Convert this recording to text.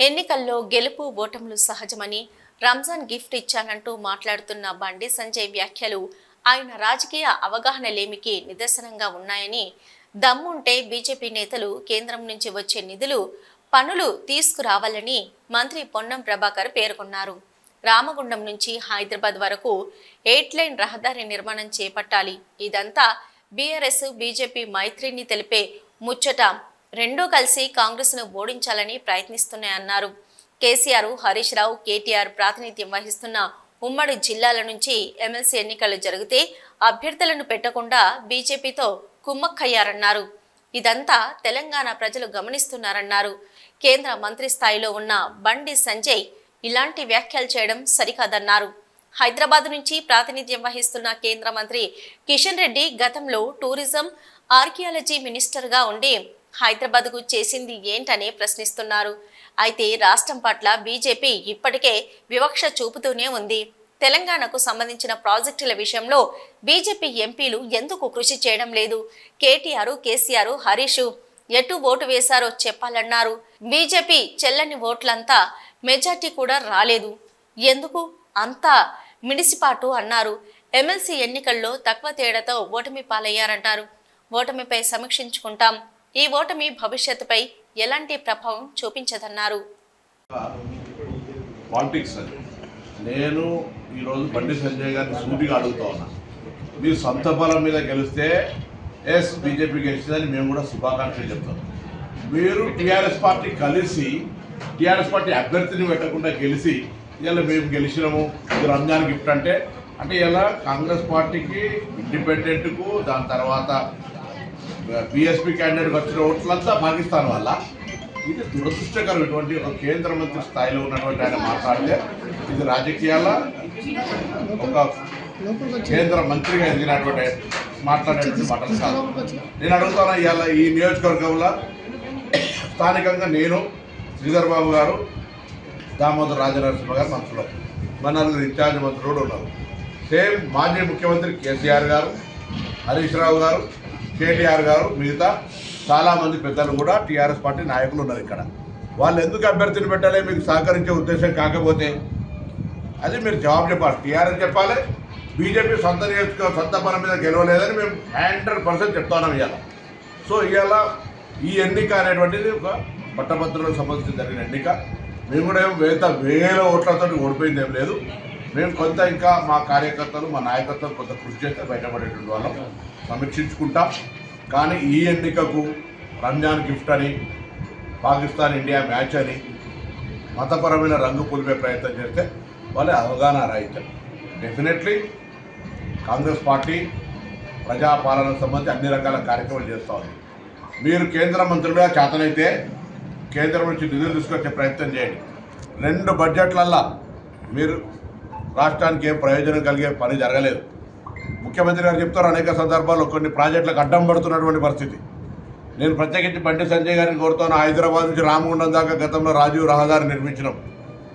ఎన్నికల్లో గెలుపు ఓటములు సహజమని రంజాన్ గిఫ్ట్ ఇచ్చానంటూ మాట్లాడుతున్న బండి సంజయ్ వ్యాఖ్యలు ఆయన రాజకీయ అవగాహన లేమికి నిదర్శనంగా ఉన్నాయని. దమ్ముంటే బీజేపీ నేతలు కేంద్రం నుంచి వచ్చే నిధులు పనులు తీసుకురావాలని మంత్రి పొన్నం ప్రభాకర్ పేర్కొన్నారు. రామగుండం నుంచి హైదరాబాద్ వరకు ఎయిట్ లైన్ రహదారి నిర్మాణం చేపట్టాలి. ఇదంతా బీఆర్ఎస్ బీజేపీ మైత్రిని తెలిపే ముచ్చట. రెండూ కలిసి కాంగ్రెస్ను ఓడించాలని ప్రయత్నిస్తున్నాయన్నారు కేసీఆర్ హరీష్ రావు కేటీఆర్ ప్రాతినిధ్యం వహిస్తున్న ఉమ్మడి జిల్లాల నుంచి ఎమ్మెల్సీ ఎన్నికలు జరిగితే అభ్యర్థులను పెట్టకుండా బీజేపీతో కుమ్మక్కయ్యారన్నారు. ఇదంతా తెలంగాణ ప్రజలు గమనిస్తున్నారన్నారు. కేంద్ర మంత్రి స్థాయిలో ఉన్న బండి సంజయ్ ఇలాంటి వ్యాఖ్యలు చేయడం సరికాదన్నారు. హైదరాబాద్ నుంచి ప్రాతినిధ్యం వహిస్తున్న కేంద్ర మంత్రి కిషన్ రెడ్డి గతంలో టూరిజం ఆర్కియాలజీ మినిస్టర్గా ఉండి హైదరాబాద్కు చేసింది ఏంటని ప్రశ్నిస్తున్నారు. అయితే రాష్ట్రం పట్ల బీజేపీ ఇప్పటికే వివక్ష చూపుతూనే ఉంది. తెలంగాణకు సంబంధించిన ప్రాజెక్టుల విషయంలో బీజేపీ ఎంపీలు ఎందుకు కృషి చేయడం లేదు? కేటీఆర్ కేసీఆర్ హరీష్ ఎటు ఓటు వేశారో చెప్పాలన్నారు. బీజేపీ చెల్లని ఓట్లంతా మెజార్టీ కూడా రాలేదు. ఎందుకు? అంతా మిడిసిపాటు అన్నారు. ఎమ్మెల్సీ ఎన్నికల్లో తక్కువ తేడాతో ఓటమి పాలయ్యారంటారు. ఓటమిపై సమీక్షించుకుంటాం. ఈ ఓటమి భవిష్యత్తుపై ఎలాంటి ప్రభావం చూపించదన్నారు? పాలిటిక్స్ నేను ఈరోజు బండి సంజయ్ గారిని సూటిగా అడుగుతా ఉన్నా. మీరు సొంత బలం మీద గెలిస్తే ఎస్ బీజేపీ గెలిచిందని మేము కూడా శుభాకాంక్షలు చెప్తాం. మీరు టీఆర్ఎస్ పార్టీ కలిసి టీఆర్ఎస్ పార్టీ అభ్యర్థిని పెట్టకుండా గెలిచి ఇలా మేము గెలిచినాము ఇది రంజాన్ గిఫ్ట్ అంటే అంటే ఇలా కాంగ్రెస్ పార్టీకి ఇండిపెండెంట్కు దాని తర్వాత బీఎస్పీ క్యాండిడేట్ వచ్చిన ఓట్లంతా పాకిస్తాన్ వల్ల ఇది దురదృష్టకరమైనటువంటి ఒక కేంద్ర మంత్రి స్థాయిలో ఉన్నటువంటి ఆయన మాట్లాడితే ఇది రాజకీయాల? ఒక కేంద్ర మంత్రిగా ఎదిగినటువంటి మాట్లాడేటువంటి మాటలు కాదు. నేను అడుగుతాను ఇవాళ ఈ నియోజకవర్గంలో స్థానికంగా నేను శ్రీధర్ బాబు గారు దామోదర్ రాజనరసింహ గారు మంత్రులు మన నలుగురు ఇన్ఛార్జ్ మంత్రులు కూడా ఉన్నారు. సేమ్ మాజీ ముఖ్యమంత్రి కేసీఆర్ గారు హరీష్ రావు గారు కేటీఆర్ గారు మిగతా చాలామంది పెద్దలు కూడా టీఆర్ఎస్ పార్టీ నాయకులు ఉన్నారు ఇక్కడ. వాళ్ళు ఎందుకు అభ్యర్థిని పెట్టాలి? మీకు సహకరించే ఉద్దేశం కాకపోతే అది మీరు జవాబు చెప్పాలి. టీఆర్ఎస్ చెప్పాలి బీజేపీ సొంత నియోజక సొంత పని మీద గెలవలేదని మేము హండ్రెడ్ పర్సెంట్ చెప్తున్నాం ఇవాళ. సో ఇవాళ ఈ ఎన్నిక అనేటువంటిది ఒక పట్టభద్రులకు సంబంధించి జరిగిన ఎన్నిక. మేము కూడా ఏం వేత వేల ఓట్లతో ఓడిపోయింది ఏం లేదు. మేము కొంత ఇంకా మా కార్యకర్తలు మా నాయకత్వం కొంత కృషి చేస్తే బయటపడేటువంటి వాళ్ళం. సమీక్షించుకుంటాం. కానీ ఈ ఎన్నికకు రంజాన్ గిఫ్ట్ అని పాకిస్తాన్ ఇండియా మ్యాచ్ అని మతపరమైన రంగు పులిపే ప్రయత్నం చేస్తే వాళ్ళే అవగాహన రాయితం. డెఫినెట్లీ కాంగ్రెస్ పార్టీ ప్రజాపాలన సంబంధించి అన్ని రకాల కార్యక్రమాలు చేస్తూ ఉంది. మీరు కేంద్ర మంత్రులుగా చేతనైతే కేంద్రం నుంచి నిధులు తీసుకొచ్చే ప్రయత్నం చేయండి. రెండు బడ్జెట్లల్లా మీరు రాష్ట్రానికి ఏం ప్రయోజనం కలిగే పని జరగలేదు. ముఖ్యమంత్రి గారు చెప్తారు అనేక సందర్భాల్లో కొన్ని ప్రాజెక్టులకు అడ్డం పడుతున్నటువంటి పరిస్థితి. నేను ప్రత్యేకించి బండి సంజయ్ గారిని కోరుతాను. హైదరాబాద్ నుంచి రామగుండం దాకా గతంలో రాజీవ్ రహదారి నిర్మించినాం.